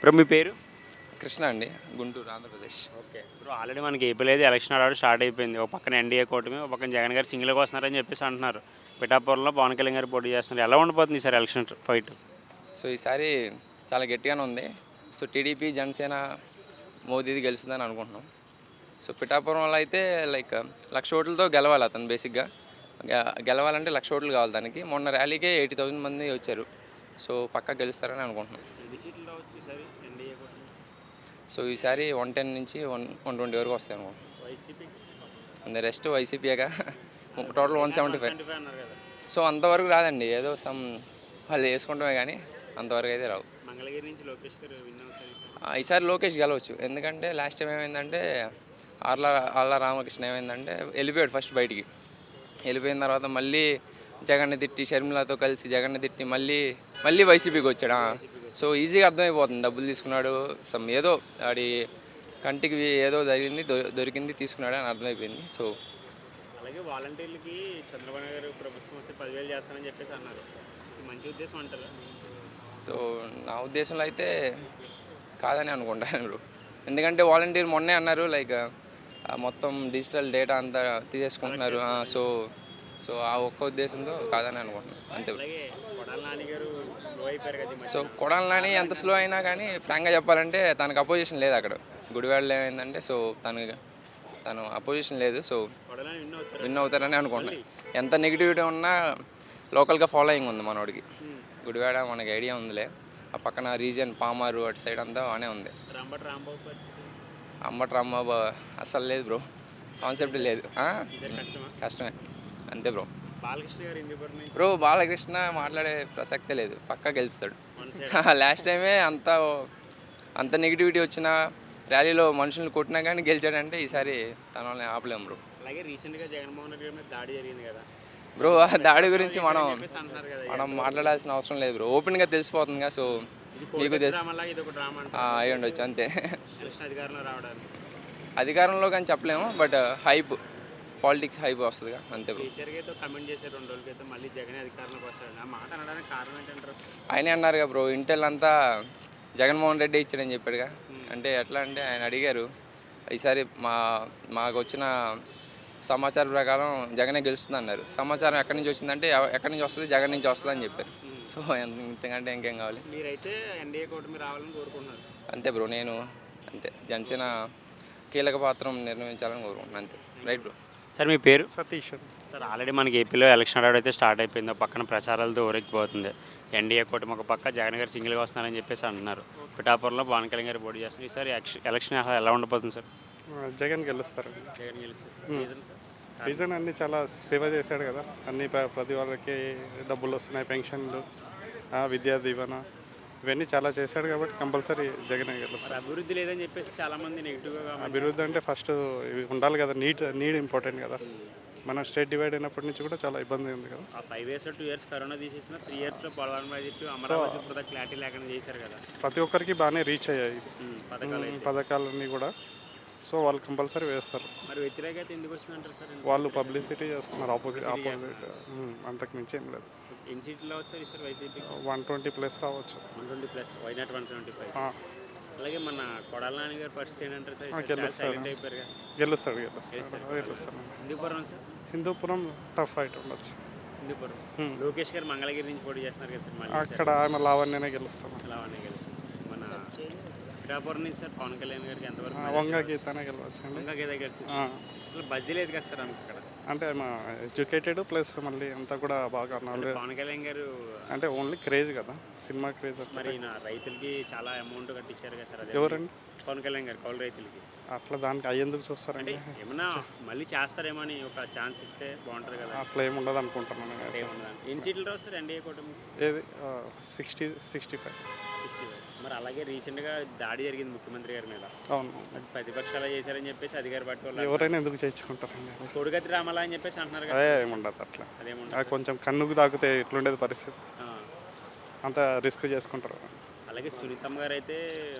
Bro మీ పేరు? కృష్ణ అండి Guntur Andhra Pradesh. Okay. Bro already మనకి ఏపీలో అయితే ఎలక్షన్ ఆడాడు స్టార్ట్ అయిపోయింది. ఒక పక్కన ఎన్డీఏ కూటమి ఒక పక్కన జగన్ గారు సింగిల్గా వస్తున్నారని చెప్పేసి అంటున్నారు. పిఠాపురంలో పవన్ కళ్యాణ్ గారు పోటీ చేస్తున్నారు. ఎలా ఉండబోతుంది సార్ ఎలక్షన్ ఫైట్? సో ఈసారి చాలా గట్టిగానే ఉంది. సో టీడీపీ జనసేన మోదీది గెలుస్తుందని అనుకుంటున్నాం. సో పిఠాపురంలో అయితే లైక్ లక్ష ఓట్లతో గెలవాలి అతను బేసిక్గా. గెలవాలంటే లక్ష ఓట్లు కావాలి దానికి. మొన్న ర్యాలీకే ఎయిటీ థౌసండ్ మంది వచ్చారు. సో పక్కా గెలుస్తారని అనుకుంటున్నాం. సో ఈసారి వన్ టెన్ నుంచి వన్ వన్ ట్వంటీ వరకు వస్తాయి అనుకుంటున్నాం YCP and rest వైసీపీగా total one seventy five so అంతవరకు రాదండి. ఏదో సమ్ వాళ్ళు వేసుకుంటామే కానీ అంతవరకు అయితే రావు. ఈసారి. లోకేష్ గెలవచ్చు. ఎందుకంటే లాస్ట్ టైం ఏమైందంటే ఆర్ల ఆర్ల రామకృష్ణ ఏమైందంటే వెళ్ళిపోయాడు ఫస్ట్ బయటికి. వెళ్ళిపోయిన తర్వాత మళ్ళీ జగన్ని తిట్టి షర్మిలతో కలిసి జగన్ని తిట్టి మళ్ళీ మళ్ళీ వైసీపీకి వచ్చాడు. సో ఈజీగా అర్థమైపోతుంది. డబ్బులు తీసుకున్నాడు సమ్ ఏదో వాడి కంటికి ఏదో జరిగింది దొరికింది తీసుకున్నాడు అని అర్థమైపోయింది. సో అలాగే వాలంటీర్లకి చంద్రబాబు గారు ప్రభుత్వం వస్తే పదివేలు చేస్తానని చెప్పేసి అన్నారు. మంచి ఉద్దేశం అంటారా? సో నా ఉద్దేశంలో అయితే కాదని అనుకుంటాను బ్రో ఎందుకంటే వాలంటీర్ మొన్నే అన్నారు లైక్ మొత్తం డిజిటల్ డేటా అంతా తీసేసుకుంటున్నారు. సో సో ఆ ఒక్క ఉద్దేశంతో కాదని అనుకుంటున్నాను అంతే. bro. అలాగే కొడాల నాని గారు సో కొడాలని ఎంత స్లో అయినా కానీ ఫ్రాంక్గా చెప్పాలంటే తనకు అపోజిషన్ లేదు అక్కడ. గుడివాడలో ఏమైందంటే సో తను తను అపోజిషన్ లేదు సో విన్ అవుతారు విన్ అవుతారని అనుకుంటున్నాను ఎంత నెగిటివిటీ ఉన్నా లోకల్గా ఫాలోయింగ్ ఉంది మనోడికి. గుడివాడ మనకి ఐడియా ఉందిలే. ఆ పక్కన రీజియన్ పామారు అటు సైడ్ అంతా బాగానే ఉంది. రాంబట్ రాంబాబు అస్సలు లేదు బ్రో కాన్సెప్ట్ లేదు. కష్టమే? అంతే బ్రో బ్రో బాలకృష్ణ మాట్లాడే ప్రసక్తే లేదు. పక్కా గెలుస్తాడు. లాస్ట్ టైమే అంత అంత నెగిటివిటీ వచ్చిన ర్యాలీలో మనుషుల్ని కొట్టినా కానీ గెలిచాడంటే ఈసారి తన వాళ్ళని ఆపలేం బ్రో. అలాగే రీసెంట్గా జగన్మోహన్ రెడ్డి మీద దాడి జరిగింది కదా. బ్రో ఆ దాడి గురించి మనం మనం మాట్లాడాల్సిన అవసరం లేదు బ్రో. ఓపెన్గా తెలిసిపోతుంది కదా సో మీకు తెలుసు. డ్రామా లాగా ఇది ఒక డ్రామా అంటారు. ఆ, అయి ఉండొచ్చు అంతే. అధికారంలో కానీ చెప్పలేము బట్ హైప్ పాలిటిక్స్ హైప్ వస్తుందిగా అంతే బ్రో. కేసీఆర్ అయితే కమెంట్ చేశారు రెండు రోజుల క్రితం మళ్ళీ జగన్ అధికారంలోకి వస్తాడు. ఆ మాట అనడానికి కారణం ఏంటంటారు? ఆయనే అన్నారుగా బ్రో ఇంటెల్ అంతా జగన్మోహన్ రెడ్డి ఇచ్చాడని చెప్పాడుగా. అంటే ఎట్లా అంటే ఆయన అడిగారు ఈసారి మా మాకు వచ్చిన సమాచారం ప్రకారం జగనే గెలుస్తుంది అన్నారు సమాచారం ఎక్కడి నుంచి వచ్చిందంటే ఎక్కడి నుంచి వస్తుంది జగన్ నుంచి వస్తుంది అని చెప్పారు. సో ఎంత- ఇంతకంటే ఇంకేం కావాలి? మీరైతే ఎన్డీఏ కూటమి రావాలని కోరుకుంటున్నారు. అంతే బ్రో నేను అంతే. జనసేన కీలక పాత్ర నిర్వహించాలని కోరుకుంటున్నాను అంతే. Right bro. సార్ మీ పేరు? సతీష్ సార్ ఆల్రెడీ మనకి ఏపీలో ఎలక్షన్ అయితే స్టార్ట్ అయిపోయింది. పక్కన ప్రచారాలతో ఊరెక్కిపోతుంది ఎన్డీఏ కూటమి ఒక పక్క జగన్ గారు సింగిల్గా వస్తున్నారని చెప్పేసి అంటున్నారు. పిఠాపురంలో పవన్ కళ్యాణ్ గారు పోటీ చేస్తున్నారు. ఈసారి ఎలక్షన్- అసలు ఎలా ఉండబోతుంది సార్? జగన్ గెలుస్తారు జగన్ గెలుస్తారు. Reason sir? అన్ని చాలా సేవ చేశాడు కదా. అన్ని ప్ర- ప్రతి వాళ్ళకి డబ్బులు వస్తున్నాయి పెన్షన్లు విద్యా దీవెన ఇవన్నీ చాలా చేశాడు కాబట్టి కంపల్సరీ జగన్ గెలుస్తారు. అభివృద్ధి లేదని చెప్పేసి చాలా మంది నెగిటివ్గా అభివృద్ధి అంటే ఫస్ట్ ఇవి ఉండాలి కదా నీట్ నీడ్ ఇంపార్టెంట్ కదా. మన స్టేట్ డివైడ్ అయినప్పటి నుంచి కూడా చాలా ఇబ్బంది ఉంది కదా. ఆ five years two years corona తీసేసిన త్రీ ఇయర్స్లో పోలవరం ప్రాజెక్టు అమరావతి ఇప్పుడు క్లారిటీ లేకుండా చేశారు కదా. ప్రతి ఒక్కరికి బాగానే రీచ్ అయ్యాయి. పథకాలన్నీ కూడా. సో వాళ్ళు కంపల్సరీ వేస్తారు. మరి వ్యతిరేకత ఎందుకు వచ్చిందంటారు సార్? వాళ్ళు పబ్లిసిటీ చేస్తున్నారు ఆపోజిట్ ఆపోజిట్ అంతకు మించి ఏం లేదు. ఎన్ని సీట్లో వస్తారు sir YCP one twenty plus రావచ్చు. One twenty plus. Why not one seventy five? అలాగే మన కొడాల నాని గారి పరిస్థితి ఏంటంటారు సార్? గెలుస్తాడు. గెలుస్తాడు గెలుస్తాడు. గెలుస్తాడు. Hindupuram sir? Hindupuram tough fight ఉండొచ్చు. హిందూపురం. లోకేష్ గారు మంగళగిరి నుంచి పోటీ చేస్తున్నారు కదా సార్ అక్కడ ఆమె లావణ్యనే ఉన్నాయి గెలుస్తారు సార్. మన పిఠాపురం నుంచి సార్ పవన్ కళ్యాణ్ గారికి ఎంతవరకు వంగ గీతనే గెలవచ్చు ఇంకా గేద గెలుస్తుంది అసలు బజ్జీ లేదు కదా సార్ అక్కడ? అంటే ఆమె ఎడ్యుకేటెడ్ ప్లస్ మళ్ళీ అంతా కూడా బాగా నాలెడ్జ్ పవన్ కళ్యాణ్ గారు అంటే ఓన్లీ క్రేజ్ కదా సినిమా క్రేజ్ మరి రైతులకి చాలా అమౌంట్ కట్టించారు కదా సార్ ఎవరండి? పవన్ కళ్యాణ్ గారు కౌలు రైతులకి. అట్లా దానికి అయ్యేందుకు చూస్తారండి? ఏమన్నా మళ్ళీ చేస్తారేమో అని ఒక ఛాన్స్ ఇస్తే బాగుంటుంది కదా. అట్లా ఏమి ఉండదు అనుకుంటున్నాను ఎన్ని సీట్లు రావు సార్ ఎన్డీఏ కూటమి? ఏది? సిక్స్టీ సిక్స్టీ ఫైవ్ మరి అలాగే రీసెంట్గా దాడి జరిగింది ముఖ్యమంత్రి గారి మీద. అవును. అది ప్రతిపక్షాలు చేశారని చెప్పేసి అధికార పార్టీ వాళ్ళు ఎవరైనా ఎందుకు చేయించుకుంటారండి? కొడుగతి రామాలా అని చెప్పేసి అంటున్నారు కదా. అదే ఏమి ఉండదు అట్లా. అదేముండదు. అది కొంచెం కన్నుకు తాకితే ఎట్లుండేది పరిస్థితి. అంత రిస్క్ చేసుకుంటారు. అలాగే సునీతమ్మ గారు అయితే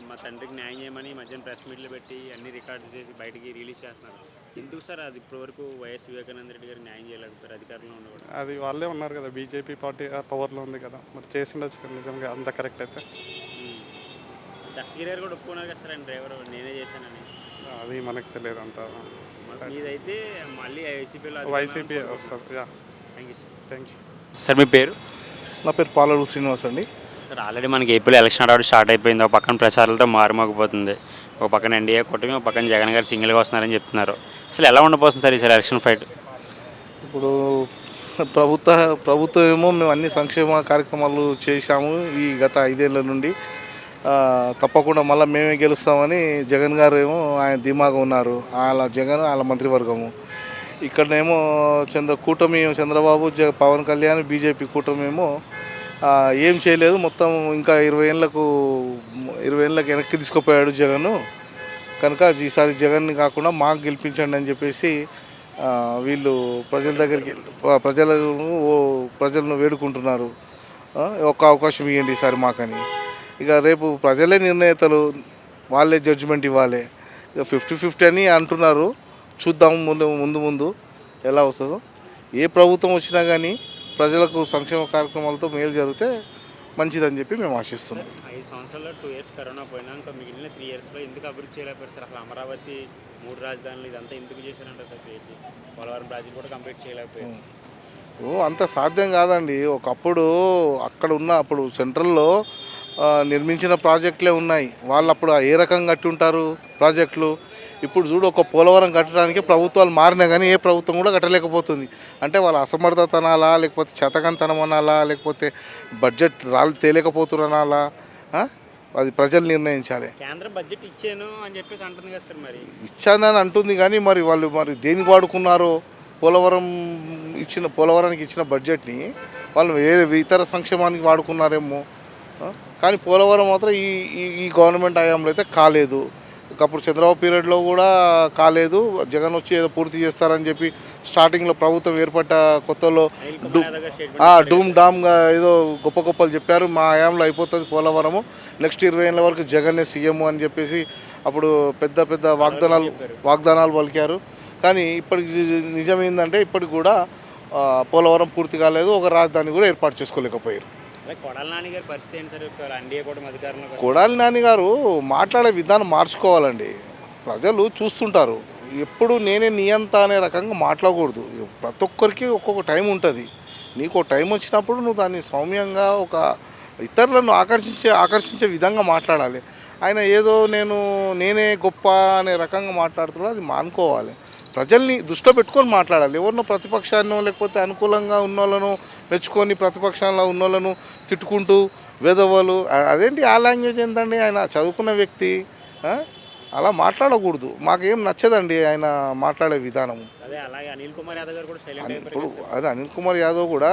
మా తండ్రికి న్యాయం చేయమని ఈ మధ్యన ప్రెస్ మీట్లు పెట్టి అన్ని రికార్డ్స్ చేసి బయటికి రిలీజ్ చేస్తున్నారు. ఎందుకు సార్ అది ఇప్పటివరకు వైఎస్ వివేకానంద రెడ్డి గారు న్యాయం చేయలేకపోయారు అధికారంలో ఉండకూడదు? అది వాళ్ళే ఉన్నారు కదా బీజేపీ పార్టీ పవర్లో ఉంది కదా. మరి చేసిండొచ్చు కదా నిజంగా అంత కరెక్ట్ అయితే. దస్తగిరి గారు కూడా ఒప్పుకున్నారు కదా సార్ డ్రైవర్? నేనే చేశానని. అది మనకు తెలియదు అంత. మీదైతే మళ్ళీ వైసీపీలో వైసీపీ వస్తుంది yeah. Thank you sir thank you sir మీ పేరు? నా పేరు పాలడు శ్రీనివాస్ అండి. సార్ ఆల్రెడీ మనకి ఏపీలో ఎలక్షన్ ఆడవాడు స్టార్ట్ అయిపోయింది. ఒక పక్కన ప్రచారాలతో మారుమోగిపోతుంది. ఒక పక్కన ఎన్డీఏ కూటమి ఒక పక్కన జగన్ గారు సింగిల్గా వస్తున్నారని చెప్తున్నారు. అసలు ఎలా ఉండబోతుంది సార్ ఈసారి ఎలక్షన్ ఫైట్? ఇప్పుడు ప్రభుత్వ ప్రభుత్వం ఏమో మేము అన్ని సంక్షేమ కార్యక్రమాలు చేశాము ఈ గత ఐదేళ్ళ నుండి. తప్పకుండా మళ్ళీ మేమే గెలుస్తామని జగన్ గారు ఏమో ఆయన ధీమాగా ఉన్నారు. వాళ్ళ జగన్ వాళ్ళ మంత్రివర్గము. ఇక్కడనేమో చంద్ర కూటమి చంద్రబాబు జ పవన్ కళ్యాణ్ బీజేపీ కూటమి ఏమో ఏం చేయలేదు. మొత్తం ఇంకా ఇరవై ఏళ్ళకు ఇరవై ఏళ్ళకి వెనక్కి తీసుకుపోయాడు జగన్. కనుక ఈసారి జగన్ని కాకుండా మాకు గెలిపించండి అని చెప్పేసి వీళ్ళు ప్రజల దగ్గరికి ప్రజలను ఓ- ప్రజలను వేడుకుంటున్నారు. ఒక్క అవకాశం ఇవ్వండి ఈసారి మాకని. ఇక రేపు ప్రజలే నిర్ణేతలు వాళ్ళే జడ్జిమెంట్ ఇవ్వాలి. ఇక ఫిఫ్టీ ఫిఫ్టీ అని అంటున్నారు. చూద్దాం ముందు ముందు ముందు ఎలా వస్తుందో. ఏ ప్రభుత్వం వచ్చినా కానీ ప్రజలకు సంక్షేమ కార్యక్రమాలతో మేలు జరిగితే మంచిదని చెప్పి మేము ఆశిస్తున్నాం. ఐదు సంవత్సరాల్లో టూ ఇయర్స్ కరోనా పోయినా ఇంకా మిగిలిన త్రీ ఇయర్స్లో ఎందుకు అభివృద్ధి చేయలేకపోయారు సార్? అసలు అమరావతి మూడు రాజధానులు ఇదంతా ఎందుకు చేశారంట సార్ క్రియేట్ చేసి? పోలవరం ప్రాజెక్ట్ కూడా కంప్లీట్ చేయలేకపోయారు. అంత సాధ్యం కాదండి. ఒకప్పుడు అక్కడ ఉన్న అప్పుడు సెంట్రల్లో నిర్మించిన ప్రాజెక్టులే ఉన్నాయి. వాళ్ళు అప్పుడు ఏ రకంగా కట్టి ఉంటారు ప్రాజెక్టులు? ఇప్పుడు చూడు ఒక పోలవరం కట్టడానికి ప్రభుత్వాలు మారినా కానీ ఏ ప్రభుత్వం కూడా కట్టలేకపోతుంది. అంటే వాళ్ళ అసమర్థత అనాలా లేకపోతే చేతకంతనం అనాలా లేకపోతే బడ్జెట్ రాళ్ళు ఆ? అది ప్రజలు నిర్ణయించాలి. కేంద్రం బడ్జెట్ ఇచ్చాను అని చెప్పేసి అంటుంది కదా సార్ మరి. ఇచ్చానని అంటుంది కానీ మరి వాళ్ళు మరి దేనికి వాడుకున్నారో? పోలవరం ఇచ్చిన పోలవరానికి ఇచ్చిన బడ్జెట్ని వాళ్ళు వేరే ఇతర సంక్షేమానికి వాడుకున్నారేమో? కానీ పోలవరం మాత్రం ఈ ఈ- ఈ గవర్నమెంట్ హయాంలో అయితే కాలేదు. అప్పుడు చంద్రబాబు పీరియడ్లో కూడా కాలేదు. జగన్ వచ్చి ఏదో పూర్తి చేస్తారని చెప్పి స్టార్టింగ్లో ప్రభుత్వం ఏర్పడ్డ కొత్తలో డూమ్ డామ్గా ఏదో గొప్ప గొప్పలు చెప్పారు. మా హయాంలో అయిపోతుంది పోలవరము. నెక్స్ట్ ఇరవై ఏళ్ళ వరకు జగన్నే సీఎం అని చెప్పేసి అప్పుడు పెద్ద పెద్ద వాగ్దానాలు వాగ్దానాలు పలికారు. కానీ ఇప్పటికి నిజం ఏంటంటే ఇప్పటికి కూడా పోలవరం పూర్తి కాలేదు. ఒక రాజధాని కూడా ఏర్పాటు చేసుకోలేకపోయారు. కొడాలి నాన్నగారు మాట్లాడే విధానం మార్చుకోవాలండి. ప్రజలు చూస్తుంటారు. ఎప్పుడు నేనే నియంత అనే రకంగా మాట్లాడకూడదు. ప్రతి ఒక్కరికి ఒక్కొక్క టైం ఉంటుంది. నీకు ఒక టైం వచ్చినప్పుడు నువ్వు దాన్ని సౌమ్యంగా ఒక ఇతరులను ఆకర్షించే ఆకర్షించే విధంగా మాట్లాడాలి. ఆయన ఏదో నేను నేనే గొప్ప అనే రకంగా మాట్లాడుతున్నాడు అది మానుకోవాలి. ప్రజల్ని దృష్టిలో పెట్టుకొని మాట్లాడాలి. ఎవరినో ప్రతిపక్షాన్నో లేకపోతే అనుకూలంగా ఉన్నోళ్ళను మెచ్చుకొని ప్రతిపక్షాల్లో ఉన్నోళ్ళను తిట్టుకుంటూ వేదవాళ్ళు అదేంటి ఆ లాంగ్వేజ్ ఏంటండి ఆయన చదువుకున్న వ్యక్తి? అలా మాట్లాడకూడదు. మాకేం నచ్చదండి ఆయన మాట్లాడే విధానము. ఇప్పుడు అదే అనిల్ కుమార్ యాదవ్ కూడా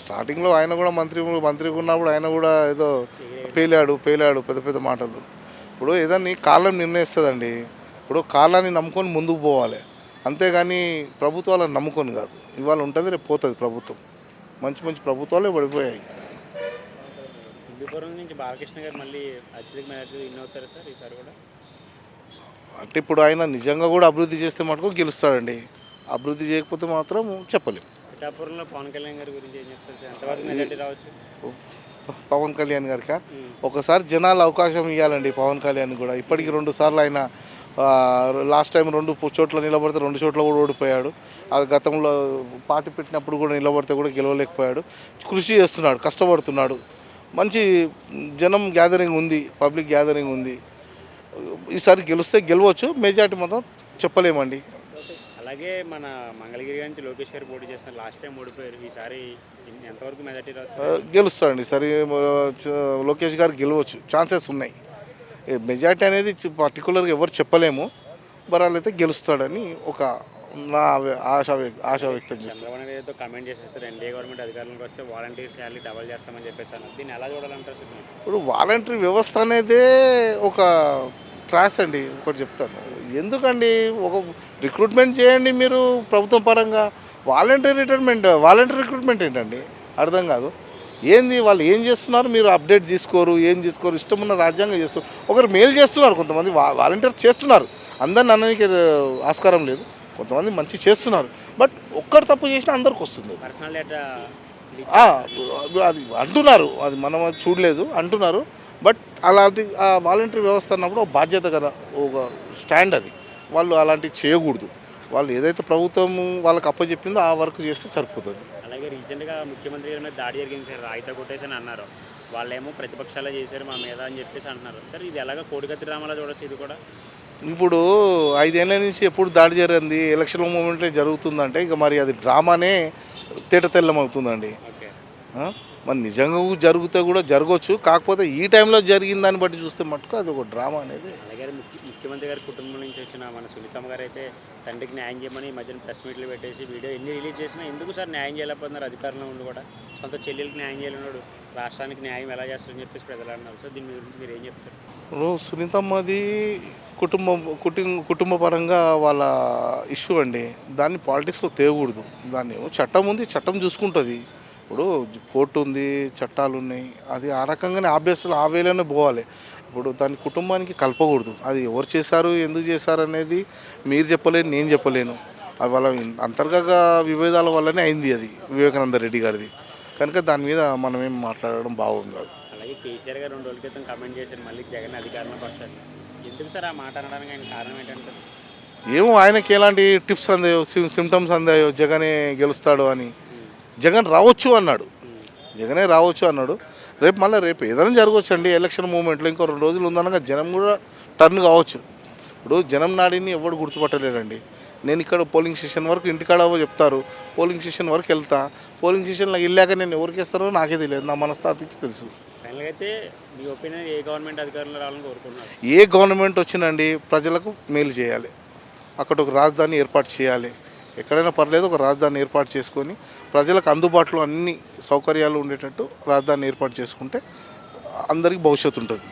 స్టార్టింగ్లో ఆయన కూడా మంత్రి మంత్రిగా ఉన్నప్పుడు ఆయన కూడా ఏదో పేలాడు పేలాడు పెద్ద పెద్ద మాటలు. ఇప్పుడు ఏదన్నీ కాలం నిర్ణయిస్తుందండి. ఇప్పుడు కాలాన్ని నమ్ముకొని ముందుకు పోవాలి. అంతేగాని ప్రభుత్వాలను నమ్ముకొని కాదు. ఇవాళ ఉంటుంది రేపు పోతుంది ప్రభుత్వం. మంచి మంచి ప్రభుత్వాలే పడిపోయాయి. అంటే ఇప్పుడు ఆయన నిజంగా కూడా అభివృద్ధి చేస్తే మటుకు గెలుస్తాడండి. అభివృద్ధి చేయకపోతే మాత్రం చెప్పలేం. పిఠాపురంలో పవన్ కళ్యాణ్ గారి గురించి ఏం చెప్తారు సార్? ఎంతవరకు మెజార్టీ రావచ్చు? పవన్ కళ్యాణ్ గారికి? ఒకసారి జనాలు అవకాశం ఇవ్వాలండి పవన్ కళ్యాణ్ కూడా. ఇప్పటికి రెండు సార్లు ఆయన లాస్ట్ టైం రెండు చోట్ల నిలబడితే రెండు చోట్ల కూడా ఓడిపోయాడు. ఆ గతంలో పార్టీ పెట్టినప్పుడు కూడా నిలబడితే కూడా గెలవలేకపోయాడు. కృషి చేస్తున్నాడు కష్టపడుతున్నాడు. మంచి జనం గ్యాదరింగ్ ఉంది పబ్లిక్ గ్యాదరింగ్ ఉంది. ఈసారి గెలిస్తే గెలవచ్చు మెజార్టీ మాత్రం చెప్పలేమండి. అలాగే మన మంగళగిరి నుంచి లోకేష్ గారు పోటీ చేస్తున్నారు లాస్ట్ టైం ఓడిపోయారు. ఈసారి ఎంతవరకు మెజార్టీ గెలుస్తాడండి. సరే లోకేష్ గారు గెలవచ్చు. ఛాన్సెస్ ఉన్నాయి. మెజార్టీ అనేది పర్టికులర్గా ఎవరు చెప్పలేము బరాలు అయితే గెలుస్తాడని ఒక నా ఆశ ఆశ వ్యక్తం చేస్తాను కమెంట్ చేసేస్తారు ఎన్డీఏ గవర్నమెంట్ అధికారంలోకి వస్తే వాలంటీర్ శాలరీ డబల్ చేస్తామని చెప్పేసి దీన్ని ఎలా చూడాలంటారు? ఇప్పుడు వాలంటరీ వ్యవస్థ అనేదే ఒక ట్రాస్ అండి ఒకటి చెప్తాను. ఎందుకండి? ఒక రిక్రూట్మెంట్ చేయండి మీరు ప్రభుత్వం పరంగా. వాలంటరీ రిటైర్మెంట్ వాలంటరీ రిక్రూట్మెంట్ ఏంటండి? అర్థం కాదు. ఏంది వాళ్ళు ఏం చేస్తున్నారు? మీరు అప్డేట్ తీసుకోరు ఏం తీసుకోరు? ఇష్టం ఉన్న రాజ్యాంగం చేస్తారు ఒకరు మేలు చేస్తున్నారు కొంతమంది వా- వాలంటీర్స్ చేస్తున్నారు. అందరిని అనడానికి ఆస్కారం లేదు. కొంతమంది మంచి చేస్తున్నారు. బట్ ఒక్కరు తప్పు చేసినా అందరికి వస్తుంది. అది అంటున్నారు. అది మనం చూడలేదు అంటున్నారు. బట్ అలాంటి ఆ వాలంటరీ వ్యవస్థ అన్నప్పుడు బాధ్యత కదా ఒక స్టాండ్ అది. వాళ్ళు అలాంటివి చేయకూడదు. వాళ్ళు ఏదైతే ప్రభుత్వం వాళ్ళకి అప్పచెప్పిందో ఆ వర్క్ చేస్తే సరిపోతుంది. అలాగే రీసెంట్గా ముఖ్యమంత్రి గారి మీద దాడి జరిగింది సార్ రాయిత కొట్టేసి అన్నారు. వాళ్ళేమో ప్రతిపక్షాలే చేశారు మా మీద అని చెప్పేసి అంటున్నారు. సార్ ఇది ఎలాగ కోడికత్తి డ్రామాలో చూడొచ్చు ఇది కూడా? ఇప్పుడు ఐదేళ్ళ నుంచి ఎప్పుడు దాడి జరిగింది ఎలక్షన్ మూమెంట్లో జరుగుతుందంటే ఇక మరి అది డ్రామానే తేట తెల్లం అవుతుందండి? మరి నిజంగా జరిగితే కూడా జరగవచ్చు కాకపోతే ఈ టైంలో జరిగిన దాన్ని బట్టి చూస్తే మటుకు అది ఒక డ్రామా అనేది. ముఖ్యమంత్రి గారి కుటుంబం నుంచి వచ్చిన మన సునీతమ్మ గారు అయితే తండ్రికి న్యాయం చేయమని ఈ మధ్యన ప్రెస్ మీట్లు పెట్టేసి వీడియో ఎన్ని రిలీజ్ చేసినా ఎందుకు సార్ న్యాయం చేయలేకపోతున్నారు? అధికారంలో ఉండి కూడా సొంత చెల్లెలకి న్యాయం చేయలేనాడు రాష్ట్రానికి న్యాయం ఎలా చేస్తారని చెప్పేసి ప్రజలు అన్నారు. సార్ దీని గురించి మీరు ఏం చెప్తారు? ఇప్పుడు సునీతమ్మది కుటుంబం కుటుంబ కుటుంబ పరంగా వాళ్ళ ఇష్యూ అండి. దాన్ని పాలిటిక్స్లో తేయకూడదు దాన్ని చట్టం ఉంది చట్టం చూసుకుంటుంది. ఇప్పుడు కోర్టు ఉంది చట్టాలు ఉన్నాయి అది ఆ రకంగానే ఆబ్వియస్లో ఆ వేలోనే పోవాలి. ఇప్పుడు దాని కుటుంబానికి కలపకూడదు. అది ఎవరు చేశారు ఎందుకు చేశారు అనేది మీరు చెప్పలేను నేను చెప్పలేను. అది వాళ్ళ అంతర్గత విభేదాల వల్లనే అయింది అది వివేకానంద రెడ్డి గారిది. కనుక దాని మీద మనం ఏం మాట్లాడడం బాగుంది అది అలాగే కేసీఆర్ గారు రెండు రోజుల క్రితం కమెంట్ చేశారు మళ్ళీ జగన్ అధికారంలోకి వస్తారు ఎందుకు సార్ ఆ మాట అనడానికి ఆయన కారణం ఏంటంటే ఏమో ఆయనకి ఎలాంటి టిప్స్ అందాయో సిమ్టమ్స్ అందాయో జగనే గెలుస్తాడు అని. జగన్ రావచ్చు అన్నాడు. జగనే రావచ్చు అన్నాడు. రేపు మళ్ళీ రేపు ఏదైనా జరగవచ్చు అండి ఎలక్షన్ మూమెంట్లో ఇంకో రెండు రోజులు ఉందనగా జనం కూడా టర్న్ కావచ్చు. ఇప్పుడు జనం నాడిని ఎవడు గుర్తుపట్టలేడండి. నేను ఇక్కడ పోలింగ్ స్టేషన్ వరకు ఇంటికాడ చెప్తారు? పోలింగ్ స్టేషన్ వరకు వెళ్తా. పోలింగ్ స్టేషన్లో వెళ్ళాక నేను ఎవరికి ఇస్తారో నాకే తెలియదు. నా మనస్తాతికి తెలుసు. ఏ గవర్నమెంట్ వచ్చినండి ప్రజలకు మేలు చేయాలి. అక్కడ ఒక రాజధాని ఏర్పాటు చేయాలి. ఎక్కడైనా పర్లేదు ఒక రాజధాని ఏర్పాటు చేసుకొని ప్రజలకు అందుబాటులో అన్ని సౌకర్యాలు ఉండేటట్టు రాజధాని ఏర్పాటు చేసుకుంటే అందరికీ భవిష్యత్తు ఉంటుంది.